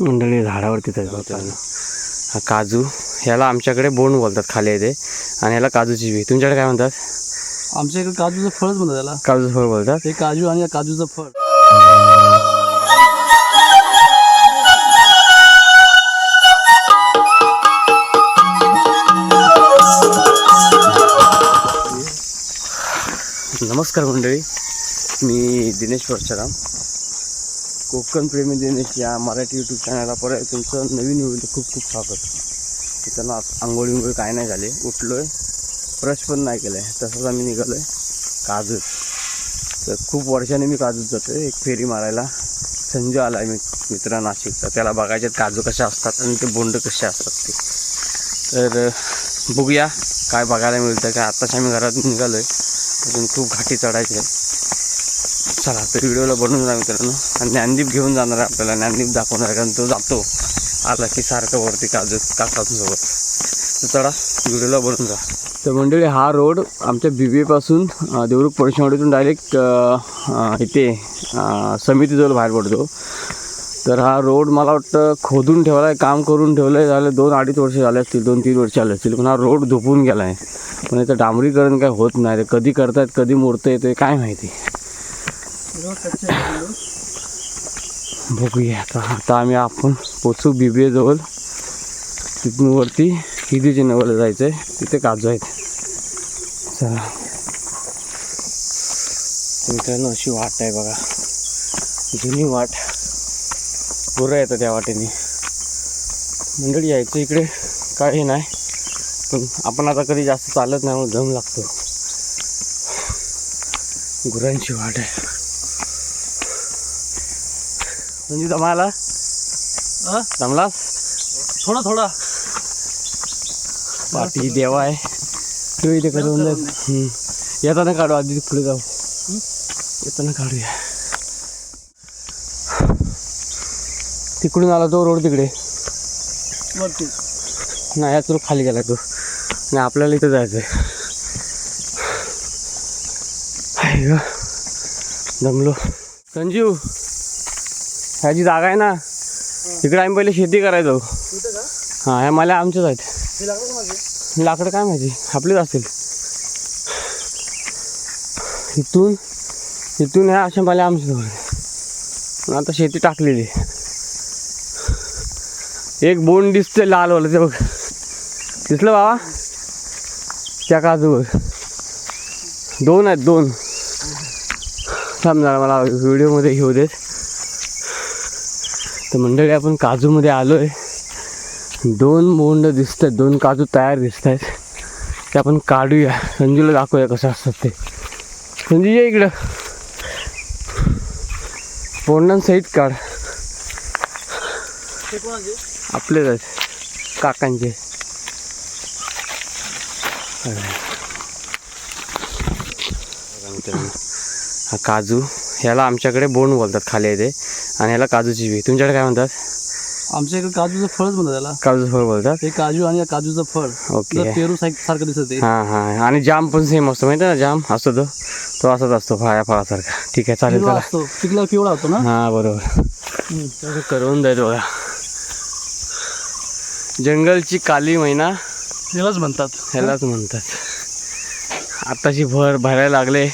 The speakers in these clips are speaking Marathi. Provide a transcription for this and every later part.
मंडळी मित्रांनो हा काजू ह्याला आमच्याकडे बोंड बोलतात खाली येते. आणि ह्याला काजूची बी. तुमच्याकडे काय म्हणतात? आमच्या इकडे काजूचं फळच म्हणतात त्याला. काजू फळ बोलतात? ते काजू आणि या काजूचं फळ. नमस्कार मंडळी. मी दिनेश परशुराम. कोकण प्रेमी दिनेश या मराठी यूट्यूब चॅनलला परत तुमचं नवीन व्हिडिओ खूप खूप स्वागत. त्यांना आंघोळी विंघोळी काय नाही झाले. आहे ब्रश पण नाही केलं आहे तसंच आम्ही निघालो आहे काजूत. तर खूप वर्षाने मी काजूत आहे एक फेरी मारायला संजय आला आहे मी मित्र नाशिकचा त्याला बघायचे काजू कसे असतात आणि ते बोंड कसे असतात ते. तर बघूया. काय बघायला मिळतं काय आत्ताच आम्ही घरातून निघालो आहे अजून खूप घाटी चढायची आहे चला तर व्हिडिओला बनवून जा मित्रांनो. आणि ज्ञानदीप घेऊन जाणार आहे आपल्याला. ज्ञानदीप दाखवणार आहे कारण तो जातो. आला की सारखं वरती काजू काकांसोबत. तर चला व्हिडिओला बनवून जा. तर मंडळी हा रोड आमच्या बी बी एपासून देवरुख पळशीवाडीतून डायरेक्ट इथे समितीजवळ बाहेर पडतो. तर हा रोड मला वाटतं खोदून ठेवला आहे काम करून ठेवलं आहे झालं दोन अडीच वर्ष झाले असतील दोन तीन वर्ष आले असतील पण हा रोड झोपून गेला आहे पण याचं डांबरीकरण काय होत नाही ते कधी करतायत कधी मोडतं ते काय माहिती? बघूया आता. आता आम्ही आपण पोचू बिबेजवळ तिथून वरती हिदीच्या नवला जायचं आहे तिथे काजू आहेत. चला. मित्रांनो अशी वाट आहे बघा. जुनी वाट. गुरं येतं त्या वाटेने. मंडळी यायचं इकडे. काही नाही. पण आपण आता कधी जास्त चालत नाही म्हणून दम लागतो. गुरांची वाट आहे. म्हणजे दमाला अं? दमलास थोडा थोडा. पाठी देवा आहे. तो इथे करून जात हम्म. येताना काढू आधी पुढे जाऊ. येताना काढूया. तिकडून आला तो रोड तिकडे. नाही याच रोड खाली गेला तो. आणि आपल्याला इथं जायचं आहे ग. दमलो संजीव ह्याची जागा आहे ना तिकडे आम्ही पहिले शेती करायचो. हां ह्या मला आमच्याच आहेत. लाकडं काय माहिती? आपलीच असतील. इथून इथून ह्या अशा मला आमच्या आता शेती टाकलेली. एक बोंड दिसते लाल वाला ते बघ. दिसलं बाबा? त्या काजूवर दोन आहेत दोन. जरा मला व्हिडिओमध्ये घेऊ देत. तर मंडळी आपण काजूमध्ये आलो आहे दोन बोंड दिसत आहेत दोन काजू तयार दिसत आहेत ते आपण काढूया. संजूला दाखवूया कसं असतात ते. संजू ये इकडं. बोंडांसहित काढ. आपलेच आहेत. काकांचे. हा काजू. ह्याला आमच्याकडे बोंड बोलतात खाली येते आणि ह्याला काजूची बी. तुमच्याकडे काय म्हणतात? आमच्या इकडे काजूचं फळच म्हणतात त्याला. काजू फळ बोलतात? ते काजू आणि या काजूचं फळ. ओके. पेरू सारखं सारखं दिसत हां हां. आणि जाम पण सेम असतो. माहिती ना जाम असतो तो. तो असाच असतो फळ्या फळासारखा. ठीक आहे चालेल पिवळा चला. असतो. पिकला पिवळा होतो ना? हां बरोबर. करून जाईल बघा जंगलची काली मैना. त्यालाच म्हणतात. ह्यालाच म्हणतात. आताची भर भरायला लागले.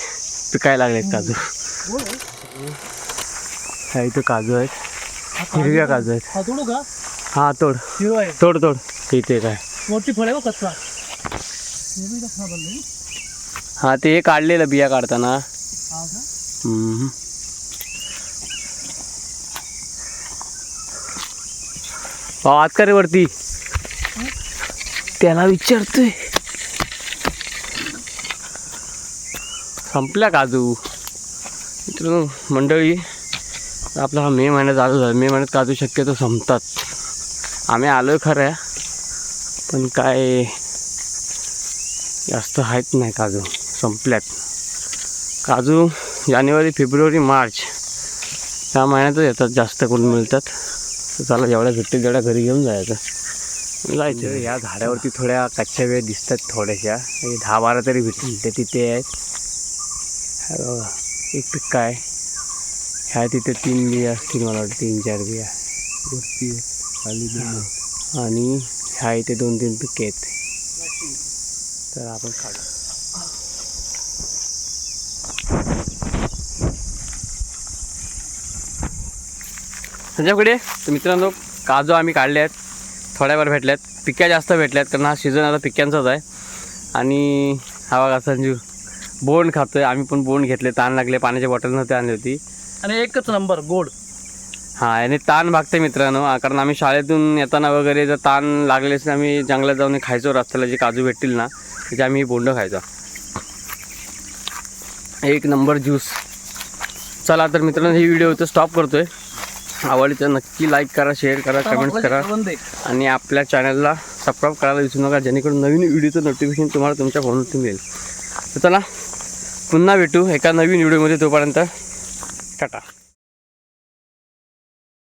पिकायला लागले काजू. ह्या इथं काजू आहेत. हिरव्या काजू आहेत. हा तोडू का? हां तोड. हिरो आहे. तोड तोड. इथे काय? मोठी फळ आहे कच्चा. हे. हां ते काढलेलं बिया काढताना. हा का? रे वरती? त्याला विचारतोय. संपल्या काजू. मित्रांनो आपला हा मे महिना चालू झाला. मे महिन्यात काजू शक्यतो संपतात. आम्ही आलोय खरं. पण काय जास्त आहेत नाही काजू. संपल्यात. काजू जानेवारी फेब्रुवारी मार्च. या महिन्यातच येतात जास्त करून मिळतात. तर चला जेवढ्या भेटतील तेवढ्या घरी घेऊन जायचं. जायचं. या झाडावरती थोड्या कच्च्या वेळ दिसतात थोड्याशा. दहा बारा तरी भेटतील. ते तिथे आहेत. एक पिक्का आहे ह्या तिथे तीन बिया असतील मला वाटतं तीन चार बिया. वरती खाली. आणि ह्या इथे दोन तीन पिके आहेत. तर आपण काढू. त्यांच्याकडे तर मित्रांनो काजू आम्ही काढले आहेत. थोड्यावर भेटल्यात. पिक्या जास्त भेटल्यात कारण हा सीझन आता पिक्यांचाच आहे. आणि हा बघा संजू. बोंड खातोय आम्ही पण बोंड घेतले ताण लागले पाण्याची बॉटल नव्हती आणली होती. आणि एकच नंबर गोड. हां आणि ताण भागते मित्रांनो कारण आम्ही शाळेतून येताना वगैरे जर ताण लागलेच ना आम्ही जंगलात जाऊन खायचो रस्त्याला जे काजू भेटतील ना त्याचे आम्ही बोंड खायचो. एक नंबर ज्यूस. चला तर मित्रांनो ही व्हिडिओ इथं स्टॉप करतोय. आवडली तर नक्की लाईक करा शेअर करा कमेंट्स करा. आणि आपल्या चॅनलला सबस्क्राईब करायला विसरू नका जेणेकरून नवीन व्हिडिओचं नोटिफिकेशन तुम्हाला तुमच्या फोनवरती मिळेल. तर चला पुन्हा भेटू एका नवीन व्हिडिओमध्ये तोपर्यंत टाटा.